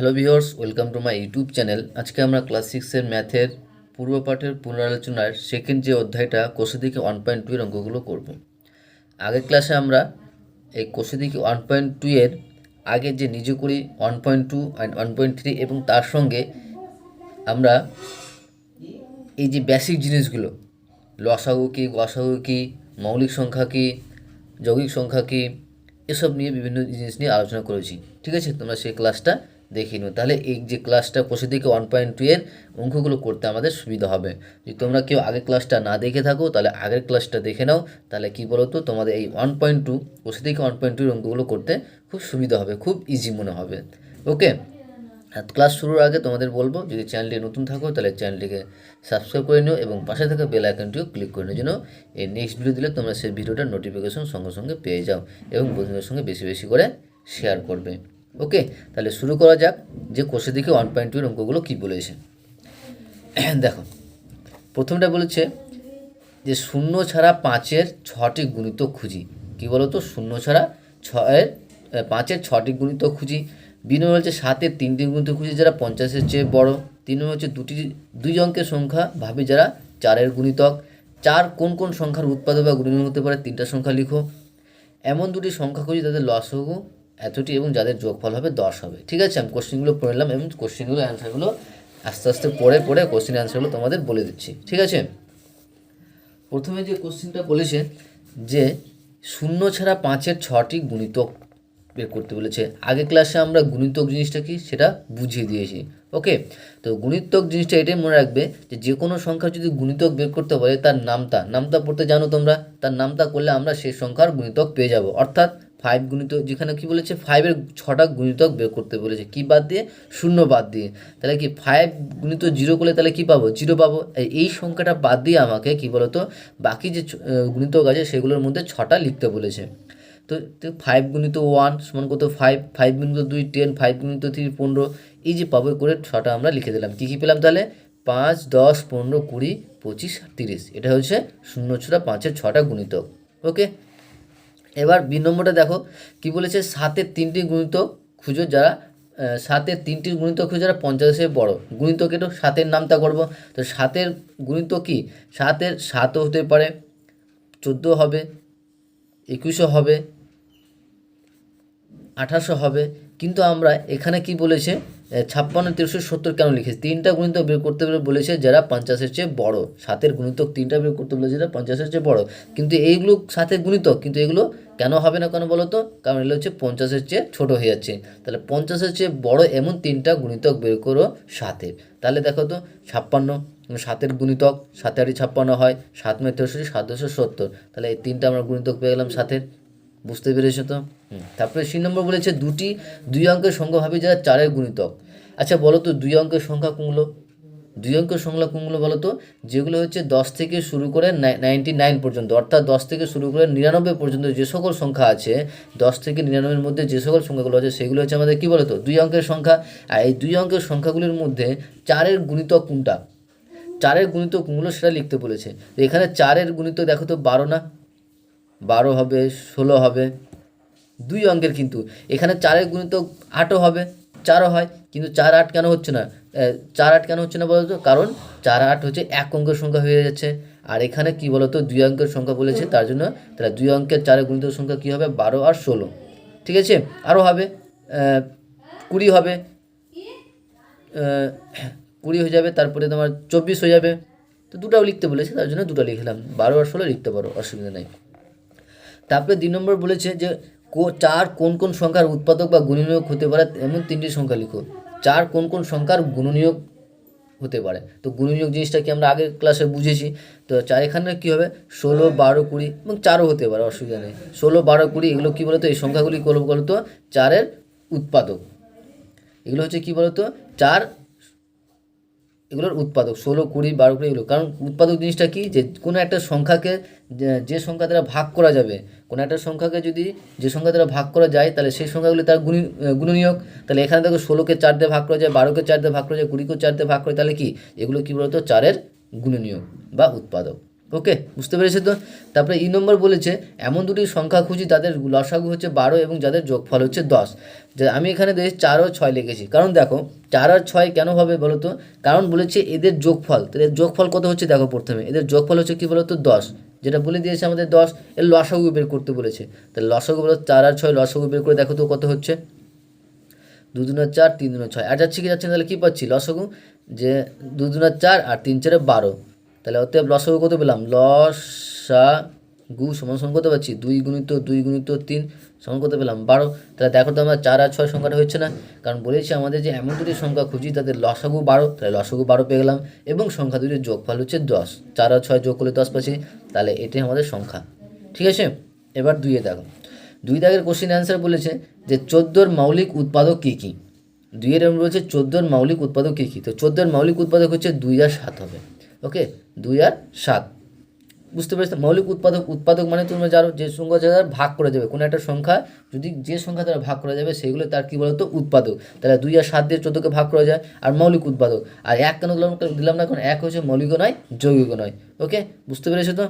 Hello viewers welcome to my YouTube channel আজকে আমরা class সিক্সের ম্যাথের পূর্বপাঠের পুনরালোচনার সেকেন্ড যে অধ্যায়টা কোষে দিকে ওয়ান পয়েন্ট টু এর অঙ্কগুলো করব। আগের ক্লাসে আমরা এই কোষে দিকে ওয়ান পয়েন্ট টু এর আগে যে নিজে করি one point two and one point three এবং তার সঙ্গে আমরা এই যে বেসিক জিনিসগুলো, লসাগু কি, গসাগু কি, মৌলিক সংখ্যা কি, যৌগিক সংখ্যা কি, এসব নিয়ে বিভিন্ন জিনিস নিয়ে আলোচনা করেছি। ঠিক আছে? তোমরা সেই ক্লাসটা দেখে নিও। তাহলে এই যে ক্লাসটা বসে থেকে ওয়ান পয়েন্ট টু এর অঙ্কগুলো করতে আমাদের সুবিধা হবে। যদি তোমরা কেউ আগের ক্লাসটা না দেখে থাকো, তাহলে আগের ক্লাসটা দেখে নাও। তাহলে কী বলো তো তোমাদের এই ওয়ান পয়েন্ট টু বসে থেকে ওয়ান পয়েন্ট টু এর অঙ্কগুলো করতে খুব সুবিধা হবে, খুব ইজি মনে হবে। ওকে ক্লাস শুরুর আগে তোমাদের বলব, যদি চ্যানেলটি নতুন থাকো, তাহলে চ্যানেলটিকে সাবস্ক্রাইব করে নিও এবং পাশে থাকা বেল আইকনটিও ক্লিক করে নিও যেন এই নেক্সট ভিডিও দিলে তোমরা সেই ভিডিওটার নোটিফিকেশন সঙ্গে সঙ্গে পেয়ে যাও এবং বন্ধুদের সঙ্গে বেশি বেশি করে শেয়ার করবে। ওকে, তাহলে শুরু করা যাক যে কোষে দিকে ওয়ান পয়েন্ট টুর অঙ্কগুলো কী বলেছে। দেখো, প্রথমটা বলেছে যে শূন্য ছাড়া পাঁচের ছটি গুণিত খুঁজি। কী বলো তো শূন্য ছাড়া ছয়ের পাঁচের ছটি গুণিত খুঁজি। দুই হচ্ছে সাতের তিনটি গুণিত খুঁজি যারা পঞ্চাশের চেয়ে বড়। তিন নম্বর হচ্ছে দুটি, দুই অঙ্কের সংখ্যা, ভাবি যারা চারের গুণিতক। চার কোন কোন সংখ্যার উৎপাদক বা গুণনীয় হতে পারে? তিনটা সংখ্যা লিখো। এমন দুটি সংখ্যা খুঁজি তাদের লসগু এতটি এবং যাদের যোগফল হবে দশ হবে। ঠিক আছে? আমি কোশ্চেনগুলো পড়ে নিলাম এবং কোশ্চেনগুলো অ্যান্সারগুলো আস্তে আস্তে পড়ে পড়ে কোশ্চেন অ্যান্সারগুলো তোমাদের বলে দিচ্ছি। ঠিক আছে? প্রথমে যে কোশ্চেনটা বলেছে যে, শূন্য ছাড়া পাঁচের ছটি গুণিতক বের করতে বলেছে। আগে ক্লাসে আমরা গুণিতক জিনিসটা কি? সেটা বুঝিয়ে দিয়েছি। ওকে তো গুণিতক জিনিসটা এটাই মনে রাখবে যে যে কোনো সংখ্যা যদি গুণিতক বের করতে বলে, তার নামতা। নামতা পড়তে জানো তোমরা? তার নামতা করলে আমরা সেই সংখ্যার গুণিতক পেয়ে যাব। অর্থাৎ ফাইভ গুণিত, যেখানে কি বলেছে ফাইভের ছটা গুণিতক বের করতে বলেছে। কি বাদ দিয়ে? শূন্য বাদ দিয়ে। তাহলে কি ফাইভ গুণিত জিরো করলে তাহলে কি পাবো? জিরো পাবো। এই- সংখ্যাটা বাদ দিয়ে আমাকে কি বলতো? বাকি যে গুণিতক আছে, সেগুলোর মধ্যে ছটা লিখতে বলেছে। তো তো ফাইভ গুণিত ওয়ান সমান কত? ফাইভ ফাইভ গুণিত দুই টেন ফাইভ গুণিত থ্রি পনেরো। এই যে পাবো, করে ছটা আমরা লিখে দিলাম। কী কী পেলাম তাহলে? পাঁচ, দশ, পনেরো, কুড়ি, পঁচিশ, তিরিশ। এটা হচ্ছে শূন্য ছটা, পাঁচের ছটা গুণিতক। ওকে এবার বি নম্বরটা দেখো, কি বলেছে? সাতের তিনটি গুণিত খুঁজো যারা সাতের তিনটি গুণিত খুঁজো যারা পঞ্চাশের বড়। গুণিতক একটু সাতের নামটা করব। তো সাতের গুণিতক কি? সাতের সাতও হতে পারে চোদ্দ হবে, একুশও হবে আঠাশো হবে। কিন্তু আমরা এখানে কি বলেছে? ছাপ্পান্ন তিনশো সত্তর কেন লিখেছি? তিনটা গুণিতক বের করতে বলে বলেছে যারা পঞ্চাশের চেয়ে বড়। সাতের গুণিতক তিনটা বের করতে বলেছে যারা পঞ্চাশের চেয়ে বড়। কিন্তু এইগুলো সাতের গুণিতক, কিন্তু এগুলো কেন হবে না কেন বলো তো কারণ এগুলো হচ্ছে পঞ্চাশের চেয়ে ছোট হয়ে যাচ্ছে। তাহলে পঞ্চাশের চেয়ে বড় এমন তিনটা গুণিতক বের করো সাতের তাহলে দেখো তো, ছাপ্পান্ন সাতের গুণিতক, সাতে আটি ছাপ্পান্ন হয়, সাত মে তেষট্টি, সাত দুশো সত্তর। তাহলে এই তিনটা আমরা গুণিতক পেয়ে গেলাম সাতের। বুঝতে পেরেছ তো? তারপরে সি নম্বর বলেছে দুটি দুই অঙ্কের সংখ্যা ভাবি যারা চারের গুণিতক। আচ্ছা বলো তো দুই অঙ্কের সংখ্যা কোনগুলো? দুই অঙ্কের সংখ্যা কোনগুলো বলো তো? যেগুলো হচ্ছে দশ থেকে শুরু করে নাইনটি নাইন পর্যন্ত অর্থাৎ দশ থেকে শুরু করে নিরানব্বই পর্যন্ত যে সকল সংখ্যা আছে দশ থেকে নিরানব্বইয়ের মধ্যে যে সকল সংখ্যাগুলো আছে সেগুলো হচ্ছে আমাদের কী বলো তো দুই অঙ্কের সংখ্যা। আর এই দুই অঙ্কের সংখ্যাগুলির মধ্যে চারের গুণিতক কোনটা? চারের গুণিতক কোনগুলো সেটা লিখতে বলেছে। এখানে চারের গুণিতক দেখো তো বারো না? বারো হবে, ষোলো হবে, দুই অঙ্কের কিন্তু। এখানে চারের গুণিতক আটও হবে, চারও হয়, কিন্তু চার আট কেন হচ্ছে না? চার আট কেন হচ্ছে না বলতো? কারণ চার আট হচ্ছে এক অঙ্কের সংখ্যা হয়ে যাচ্ছে। আর এখানে কি বলতো? দুই অঙ্কের সংখ্যা বলেছে, তার জন্য তাহলে দুই অঙ্কের চারের গুণিত সংখ্যা কী হবে? বারো আর ষোলো। ঠিক আছে? আরও হবে কুড়ি হবে কুড়ি হয়ে যাবে, তারপরে তোমার চব্বিশ হয়ে যাবে। তো দুটাও লিখতে বলেছে, তার জন্য দুটো লিখলাম। বারো আর ষোলো লিখতে পারো, অসুবিধা নেই। তারপরে দুই নম্বর বলেছে যে চার কোন কোন সংখ্যার উৎপাদক বা গুণনীয়ক হতে পারে, এমন তিনটি সংখ্যা লিখো। চার কোন কোন সংখ্যার গুণনীয়ক হতে পারে। তো গুণনীয়ক জিনিসটা কি আমরা আগের ক্লাসে বুঝেছি। তো চার এখানে কী হবে? ষোলো, বারো, কুড়ি এবং চারও হতে পারে, অসুবিধা নেই। ষোলো, বারো, কুড়ি এগুলো কী বলতো? এই সংখ্যাগুলি করব বলতো? চারের উৎপাদক। এগুলো হচ্ছে কী বলতো? চার এগুলোর উৎপাদক, ষোলো, কুড়ি, বারো, কুড়ি এগুলো। কারণ উৎপাদক জিনিসটা কি? যে কোনো একটা সংখ্যাকে যে সংখ্যা দ্বারা ভাগ করা যাবে কোনো একটা সংখ্যাকে যদি যে সংখ্যা দ্বারা ভাগ করা যায়, তাহলে সেই সংখ্যাগুলি তার গুণী গুণনীয়ক। তাহলে এখানে দেখো ষোলোকে চার দিয়ে ভাগ করা যায়, বারোকে চার দিয়ে ভাগ করা যায়, কুড়িকেও চার দিয়ে ভাগ করে তাহলে কি? এগুলো কী বলতো? চারের গুণনীয়ক বা উৎপাদক। ওকে? বুঝতে পেরেছ তো? তারপরে ই নম্বর বলেছে, এমন দুটি সংখ্যা খুঁজি তাদের লসাগু হচ্ছে বারো এবং যাদের যোগফল হচ্ছে দশ। আমি এখানে দেখি চার ও ছয় লিখেছি। কারণ দেখো, চার আর ছয় কেন হবে বলো তো কারণ বলেছে এদের যোগফল। এর যোগফল কত হচ্ছে দেখো প্রথমে। এদের যোগফল হচ্ছে কি বলো তো দশ। যেটা বলে দিয়েছে আমাদের দশ, এর লসাগু বের করতে বলেছে। তাহলে লসাগু বলো, চার আর ছয় লসাগু বের করে দেখো তো কত হচ্ছে। দু দুনা চার, তিন দুনা ছয়। আর যাচ্ছে কি, যাচ্ছে তাহলে কী পাচ্ছি? লসাগু? যে দু দুনা চার আর তিন চারে বারো। তাহলে অতএব লসাগু কত পেলাম? লসা গু সমান সমান কত পাচ্ছি, দুই গুণিত দুই গুণিত তিন সমান করতে পেলাম বারো। তাহলে দেখো তো আমরা চার আর ছয় সংখ্যাটা হচ্ছে না। কারণ বলেছি আমাদের যে এমন দুটি সংখ্যা খুঁজি, তাদের লসাগু বারো, তাহলে লসাগু বারো পেয়ে গেলাম এবং সংখ্যা দুটির যোগফল হচ্ছে দশ। চার আর ছয় যোগ করলে দশ পাচ্ছি, তাহলে এটাই আমাদের সংখ্যা। ঠিক আছে? এবার দুইয়ে দেখো। দুই দাগের কোশ্চেন অ্যান্সার বলেছে যে চোদ্দোর মৌলিক উৎপাদক কী কী? দুইয়ের এমন বলেছে চোদ্দোর মৌলিক উৎপাদক কী কী? তো চোদ্দোর মৌলিক উৎপাদক হচ্ছে দুই আর সাত হবে। ওকে? দুই আর সাত। বুঝতে পেরেছ মৌলিক উৎপাদক উৎপাদক মানে তোমরা জানো যে সংখ্যা দ্বারা ভাগ করা যাবে কোনো একটা সংখ্যা, যদি যে সংখ্যা তারা ভাগ করা যাবে সেগুলো তার কী বলতো? উৎপাদক। তাহলে দুই আর সাত দিয়ে চোদ্দোকে ভাগ করা যায়। আর মৌলিক উৎপাদক। আর এক কেন দিলাম দিলাম না, কারণ এক হচ্ছে মৌলিক নয় যৌগিক নয়। ওকে? বুঝতে পেরেছ তো?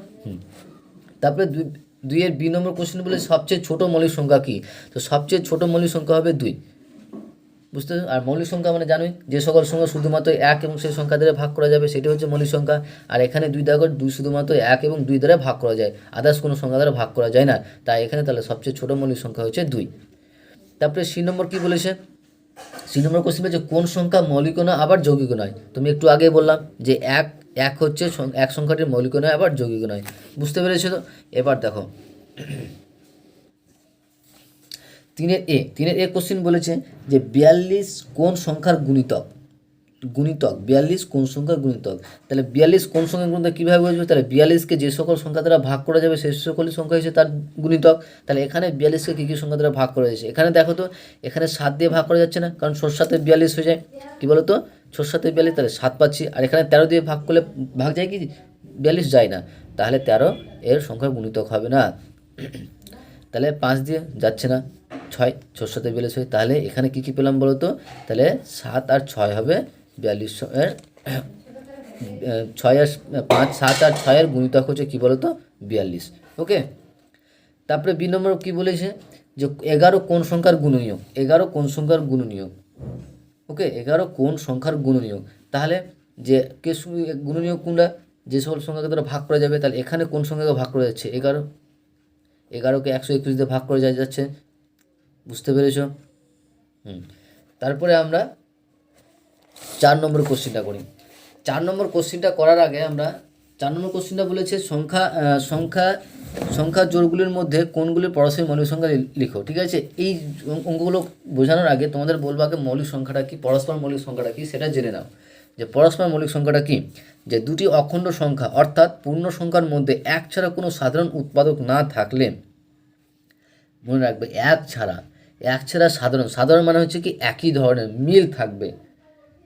তারপরে দুই, দুইয়ের বি নম্বর কোশ্চেন বলে সবচেয়ে ছোট মৌলিক সংখ্যা কী? তো সবচেয়ে ছোট মৌলিক সংখ্যা হবে দুই। বুঝতে? আর মৌলিক সংখ্যা মানে জানোই যে সকল সংখ্যা শুধুমাত্র এক এবং সেই সংখ্যা দ্বারা ভাগ করা যাবে, সেটা হচ্ছে মৌলিক সংখ্যা। আর এখানে দুই দ্বারা দুই শুধুমাত্র এক এবং দুই দ্বারা ভাগ করা যায়। আদার্স কোনো সংখ্যা দ্বারা ভাগ করা যায় না। তাই এখানে তাহলে সবচেয়ে ছোট মৌলিক সংখ্যা হচ্ছে দুই। তারপরে সি নম্বর কী বলেছে? সি নম্বর কোশ্চেন বলছে, কোন সংখ্যা মৌলিক নয়, আবার যৌগিক নয়? তুমি একটু আগে বললাম যে এক এক হচ্ছে এক সংখ্যাটির মৌলিক নয়, আবার যৌগিক নয়। বুঝতে পেরেছ তো? এবার দেখো। তিনের এ তিনের এ কোশ্চেন বলেছে যে বিয়াল্লিশ কোন সংখ্যার গুণিতক? গুণিতক, বিয়াল্লিশ কোন সংখ্যার গুণিতক? তাহলে বিয়াল্লিশ কোন সংখ্যার গুণিতক কীভাবে বুঝবে? তাহলে বিয়াল্লিশকে যে সকল সংখ্যা দ্বারা ভাগ করা যাবে, সেই সকলই সংখ্যা হচ্ছে তার গুণিতক। তাহলে এখানে বিয়াল্লিশকে কী কী সংখ্যা দ্বারা ভাগ করা যাচ্ছে? এখানে দেখো তো, এখানে সাত দিয়ে ভাগ করা যাচ্ছে না, কারণ ছোট সাথে বিয়াল্লিশ হয়ে যায়। কী বলো তো ছোট সাথে বিয়াল্লিশ, তাহলে সাত পাচ্ছি। আর এখানে তেরো দিয়ে ভাগ করলে ভাগ যায় কি? বিয়াল্লিশ যায় না। তাহলে তেরো এর সংখ্যা গুণিতক হবে না। তাহলে পাঁচ দিয়ে যাচ্ছে না। ছয় ছোট সাথে বিয়াল্লিশ হয়। তাহলে এখানে কী কী পেলাম বলো তো তাহলে সাত আর ছয় হবে বিয়াল্লিশ এর ছয় আর পাঁচ, সাত আর ছয়ের গুণিতক হচ্ছে কী বলো তো বিয়াল্লিশ। ওকে? তারপরে বি নম্বর কী বলেছে? যে এগারো কোন সংখ্যার গুণনীয় এগারো কোন সংখ্যার গুণনীয় ওকে? এগারো কোন সংখ্যার গুণনীয় তাহলে যে কে গুণনীয় কোনটা? যে সকল সংখ্যাকে তারা ভাগ করা যাবে, তাহলে এখানে কোন সংখ্যাকে ভাগ করা যাচ্ছে? এগারো। এগারোকে একশো একুশ ভাগ করা যায় যাচ্ছে। বুঝতে পেরেছ? হুম। তারপরে আমরা চার নম্বর কোশ্চিনটা করি। চার নম্বর কোশ্চিনটা করার আগে আমরা চার নম্বর কোশ্চিনটা বলেছে সংখ্যা সংখ্যা সংখ্যা জোড়গুলির মধ্যে কোনগুলির পরস্পর মৌলিক সংখ্যা লিখো, ঠিক আছে? এই অঙ্ক- অঙ্কগুলো বোঝানোর আগে তোমাদের বলব আগে মৌলিক সংখ্যাটা কি, পরস্পর মৌলিক সংখ্যাটা কি, সেটা জেনে নাও। যে পরস্পর মৌলিক সংখ্যাটা কি? যে দুটি অখণ্ড সংখ্যা, অর্থাৎ পূর্ণ সংখ্যার মধ্যে এক ছাড়া কোনো সাধারণ উৎপাদক না থাকলে, মনে রাখবে এক ছাড়া এক ছাড়া সাধারণ সাধারণ মানে হচ্ছে কি একই ধরনের, মিল থাকবে।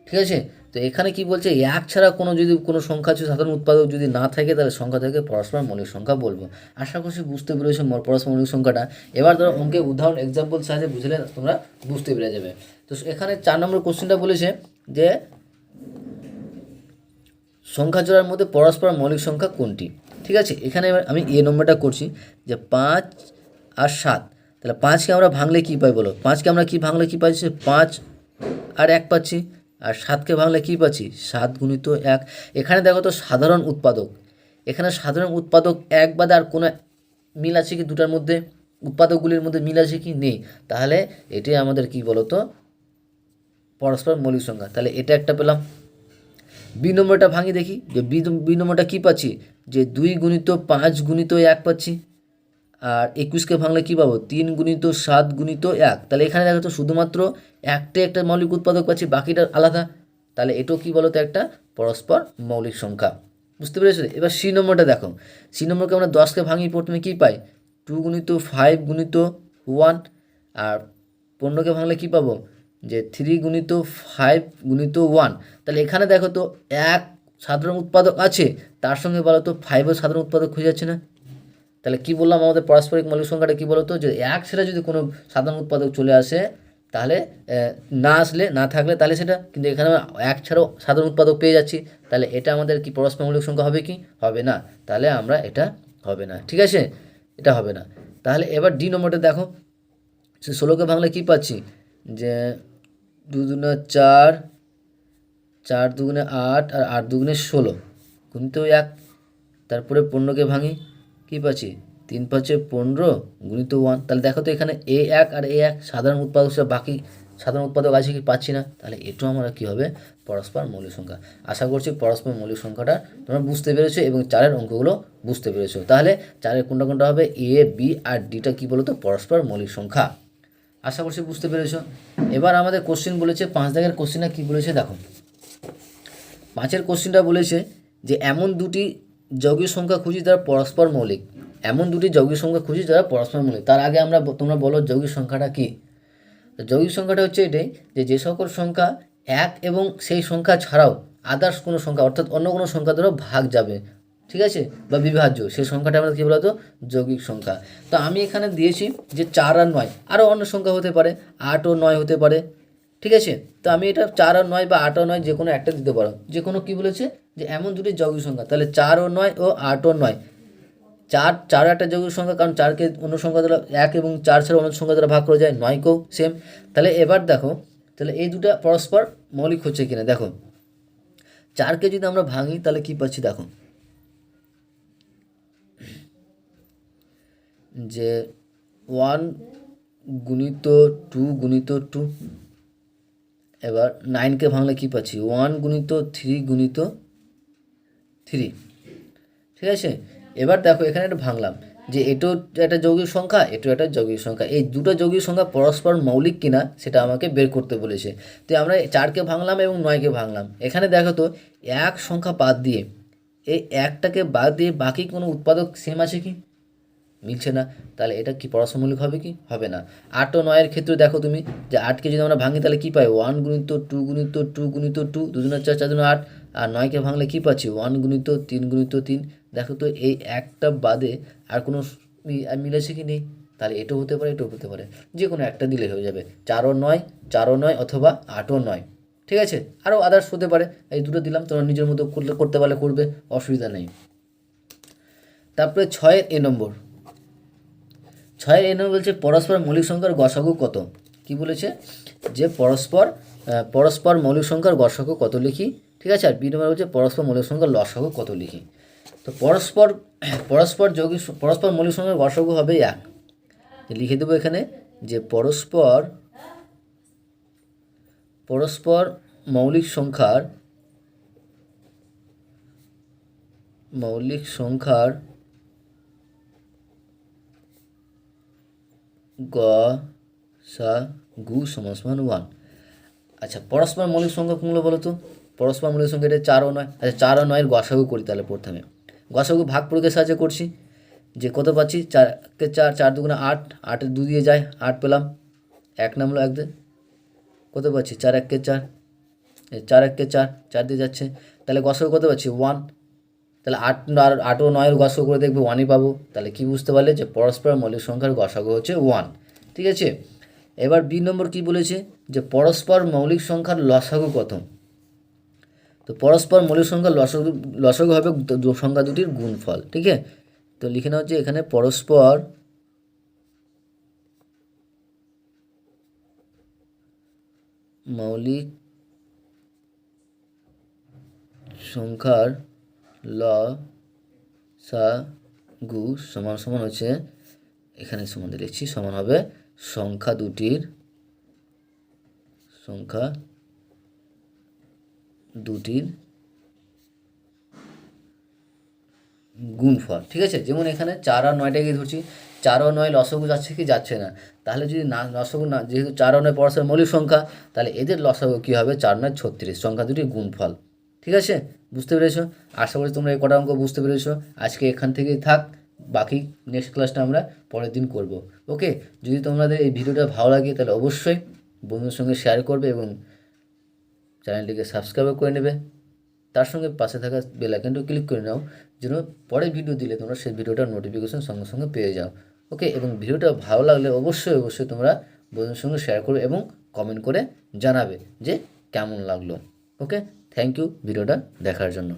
ঠিক আছে? তো এখানে কি বলছে? এক ছাড়া কোনো যদি কোনো সংখ্যা সাধারণ উৎপাদক যদি না থাকে, তাহলে সংখ্যা থেকে পরস্পর মৌলিক সংখ্যা বলব। আশা করছি বুঝতে পেরেছ পরস্পর মৌলিক সংখ্যাটা। এবার ধরো অঙ্কে উদাহরণ এক্সাম্পল সাহায্যে বুঝলে তোমরা বুঝতে পেরে যাবে। তো এখানে চার নম্বর কোশ্চেনটা বলেছে যে সংখ্যা জোড়ার মধ্যে পরস্পর মৌলিক সংখ্যা কোনটি? ঠিক আছে, এখানে আমি এ নম্বরটা করছি যে পাঁচ আর সাত। তাহলে পাঁচকে আমরা ভাঙলে কী পাই বলো? পাঁচকে আমরা কি ভাঙলে কী পাচ্ছি? পাঁচ আর এক পাচ্ছি। আর সাতকে ভাঙলে কী পাচ্ছি? সাত গুণিত এক। এখানে দেখো তো সাধারণ উৎপাদক। এখানে সাধারণ উৎপাদক এক বাদে আর কোনো মিল আছে কি দুটার মধ্যে? উৎপাদকগুলির মধ্যে মিল আছে কি? নেই। তাহলে এটাই আমাদের কি বলো তো পরস্পর মৌলিক সংখ্যা। তাহলে এটা একটা পেলাম। বি নম্বরটা ভাঙি দেখি, যে বি নম্বরটা কী পাচ্ছি? যে দুই গুণিত পাঁচ গুণিত এক পাচ্ছি। আর একুশকে ভাঙলে কী পাবো? তিন গুণিত সাত গুণিত এক। তাহলে এখানে দেখো তো শুধুমাত্র একটাই একটা মৌলিক উৎপাদক পাচ্ছি, বাকিটা আলাদা। তাহলে এটাও কী বলো তো একটা? পরস্পর মৌলিক সংখ্যা। বুঝতে পেরেছ? এবার সি নম্বরটা দেখো। সি নম্বরকে আমরা দশকে ভাঙি, প্রথমে কী পাই? টু গুণিত ফাইভ গুণিত ওয়ান। আর পনেরোকে ভাঙলে কী পাবো? যে থ্রি গুণিত ফাইভ গুণিত ওয়ান তাহলে এখানে দেখো তো এক সাধারণ উৎপাদক আছে, তার সঙ্গে বলো তো ফাইভও সাধারণ উৎপাদক খুঁজে যাচ্ছে না। তাহলে কি বললাম আমাদের পারস্পরিক মৌলিক সংখ্যাটা কি বলতো? যে এক সেটা যদি কোনো সাধারণ উৎপাদক চলে আসে, তাহলে না আসলে, না থাকলে তাহলে সেটা, কিন্তু এখানে এক ছাড়াও সাধারণ উৎপাদক পেয়ে যাচ্ছি। তাহলে এটা আমাদের কি পরস্পর মৌলিক সংখ্যা হবে কি? হবে না। তাহলে আমরা এটা হবে না। ঠিক আছে? এটা হবে না। তাহলে এবার ডি নম্বরটা দেখো। সে ষোলোকে ভাঙলে কী পাচ্ছি? যে দুগুণে চার চার দুগুণে আট আর আট দুগুণে ষোলো। গুণিতেও এক, তারপরে পনেরোকে ভাঙি, কী পাচ্ছি? তিন পাঁচে পনেরো, গুণিত ওয়ান। তাহলে দেখো তো এখানে এ এক আর এ এক সাধারণ উৎপাদক বাকি সাধারণ উৎপাদক আছে কি পাচ্ছি না? তাহলে এটাও আমরা কী হবে? পরস্পর মৌলিক সংখ্যা। আশা করছি পরস্পর মৌলিক সংখ্যাটা তোমরা বুঝতে পেরেছ এবং চারের অঙ্কগুলো বুঝতে পেরেছ। তাহলে চারের কোনটা কোনটা হবে? এ, বি আর ডিটা কী বলো তো পরস্পর মৌলিক সংখ্যা। আশা করছি বুঝতে পেরেছ। এবার আমাদের কোশ্চেন বলেছে, পাঁচ দাগের কোশ্চেনটা কী বলেছে দেখো। পাঁচের কোশ্চেনটা বলেছে যে, এমন দুটি যৌগিক সংখ্যা খুঁজি যারা পরস্পর মৌলিক। এমন দুটি যৌগিক সংখ্যা খুঁজি যারা পরস্পর মৌলিক। তার আগে আমরা তোমরা বলো যৌগিক সংখ্যাটা কী? যৌগিক সংখ্যাটা হচ্ছে এটাই যে যে সকল সংখ্যা এক এবং সেই সংখ্যা ছাড়াও আদার্স কোনো সংখ্যা অর্থাৎ অন্য কোনো সংখ্যা দ্বারা ভাগ যাবে। ঠিক আছে? বা বিভাজ্য সেই সংখ্যাটা আমরা কী বলতো? যৌগিক সংখ্যা। তো আমি এখানে দিয়েছি যে চার আর নয়, আরও অন্য সংখ্যা হতে পারে, আট ও নয় হতে পারে, ঠিক আছে? তো আমি এটা চার আর নয় বা আট ও নয় যে কোনো একটা দিতে পারো। যে কোনো কী বলেছে? যে এমন দুটি যৌগিক সংখ্যা, তাহলে চার ও নয় ও আট ও নয়। চার চার একটা যৌগিক সংখ্যা, কারণ চারকে অন্য সংখ্যা দ্বারা এক এবং চার ছাড়া অন্য সংখ্যা দ্বারা ভাগ করা যায় নয়কেও সেম তাহলে এবার দেখো, তাহলে এই দুটো পরস্পর মৌলিক হচ্ছে কিনা? দেখো, চারকে যদি আমরা ভাঙি, তাহলে কী পাচ্ছি? দেখো যে ওয়ান গুণিত টু গুণিত টু এবার নাইনকে ভাঙলে কি পাচ্ছি? ওয়ান গুণিত থ্রি গুণিত থ্রি ঠিক আছে? এবার দেখো, এখানে একটা ভাঙলাম। যে এটাও একটা যৌগিক সংখ্যা এটাও একটা যৌগিক সংখ্যা। এই দুটো যৌগিক সংখ্যা পরস্পর মৌলিক কিনা, সেটা আমাকে বের করতে বলেছে। তো আমরা চারকে ভাঙলাম এবং নয়কে ভাঙলাম। এখানে দেখো তো, এক সংখ্যা বাদ দিয়ে, এই একটাকে বাদ দিয়ে বাকি কোনো উৎপাদক সেম আছে কি? মিলছে না, তাহলে এটা কি পরস্পর মৌলিক হবে কি? হবে না। আট ও নয়ের ক্ষেত্রে দেখো তুমি, যে আটকে যদি আমরা ভাঙি, তাহলে কী পাই? ওয়ান গুণিত টু গুণিত টু গুণিত টু দুজনের চার চার আট, আর নয়কে ভাঙলে কী পাচ্ছি? ওয়ান গুণিত তিন গুণিত তিন। দেখো তো, এই একটা বাদে আর কোনো মিলেছে কি নেই? তাহলে এটাও হতে পারে, এটাও হতে পারে। যে কোনো একটা দিলে হয়ে যাবে। চারও নয় চারও নয় অথবা আটও নয়। ঠিক আছে? আরও আদার্স হতে পারে। এই দুটো দিলাম, তোমরা নিজের মতো করলে, করতে পারলে করবে, অসুবিধা নেই। তারপরে ছয়ের এ নম্বর। ছয়ের এ নম্বর বলছে, পরস্পর মৌলিক সংখ্যার গসাগু কত? কি বলেছে? যে পরস্পর পরস্পর মৌলিক সংখ্যার গসাগু কত লিখি? ঠিক আছে? আর বি নম্বর বলছে, পরস্পর মৌলিক সংখ্যার লসাগু কত লিখি? তো পরস্পর পরস্পর যৌগিক স- পরস্পর মৌলিক সংখ্যার গসাগু হবে এক। লিখে দেবো এখানে যে পরস্পর পরস্পর মৌলিক সংখ্যার মৌলিক সংখ্যার গ, সা, গু সমান ওয়ান। আচ্ছা পরস্পর মৌলিক সংখ্যা কোনগুলো বলো তো? পরস্পর মৌলিক সংখ্যা এটা চার ও নয়। আচ্ছা চার ও নয়ের গসাগু করি তাহলে প্রথমে গসাগু ভাগ প্রয়োগের সাহায্যে করছি। যে কত পাচ্ছি? চারকে চার চার দুগুণে আট, আটের দু দিয়ে যায়, আট পেলাম। এক নামলো এক কত পাচ্ছি? চার এককে চার। চার এককে চার চার দিয়ে যাচ্ছে। তাহলে গসাগু কত পাচ্ছি? ওয়ান। তাহলে আট আট ও নয়ের গসাগু করে দেখবে ওয়ানই পাবো। তাহলে কি বুঝতে পারলে যে পরস্পর মৌলিক সংখ্যার গসাগু হচ্ছে ওয়ান ঠিক আছে? এবার বি নম্বর কি বলেছে? যে পরস্পর মৌলিক সংখ্যার লসাগু কত তো পরস্পর মৌলিক সংখ্যার লসাগু লসাগু হবে সংখ্যা দুটির গুণফল, ঠিক আছে? তো লিখে নেওয়া হচ্ছে এখানে পরস্পর মৌলিক সংখ্যার ল, সা, গু সমান সমান হচ্ছে, এখানে সমান লিখছি, সমান হবে সংখ্যা দুটির সংখ্যা দুটির গুণফল, ঠিক আছে? যেমন এখানে চার আর নয়টাকে ধরছি, চার ও নয় লসগু যাচ্ছে কি যাচ্ছে না? তাহলে যদি না, লসগু না, যেহেতু চার ও নয় পরস্পর মৌলিক সংখ্যা, তাহলে এদের লসগু কী হবে? চার নয় ছত্রিশ, সংখ্যা দুটির গুণফল। ঠিক আছে? বুঝতে পেরেছ? আশা করি তোমরা এই কটা অঙ্ক বুঝতে পেরেছ। আজকে এখান থেকেই থাক, বাকি নেক্সট ক্লাসটা আমরা পরের দিন করব। ওকে যদি তোমাদের এই ভিডিওটা ভালো লাগে, তাহলে অবশ্যই বন্ধুর সঙ্গে শেয়ার করবে এবং চ্যানেলটিকে সাবস্ক্রাইব করে নেবে। তার সঙ্গে পাশে থাকা বেল আইকনটা ক্লিক করে নাও, যেন পরে ভিডিও দিলে তোমরা সেই ভিডিওটার নোটিফিকেশন সঙ্গে সঙ্গে পেয়ে যাও। ওকে এবং ভিডিওটা ভালো লাগলে অবশ্যই অবশ্যই তোমরা বন্ধুদের সঙ্গে শেয়ার করবে এবং কমেন্ট করে জানাবে যে কেমন লাগল। ওকে থ্যাংক ইউ ভিডিওটা দেখার জন্য।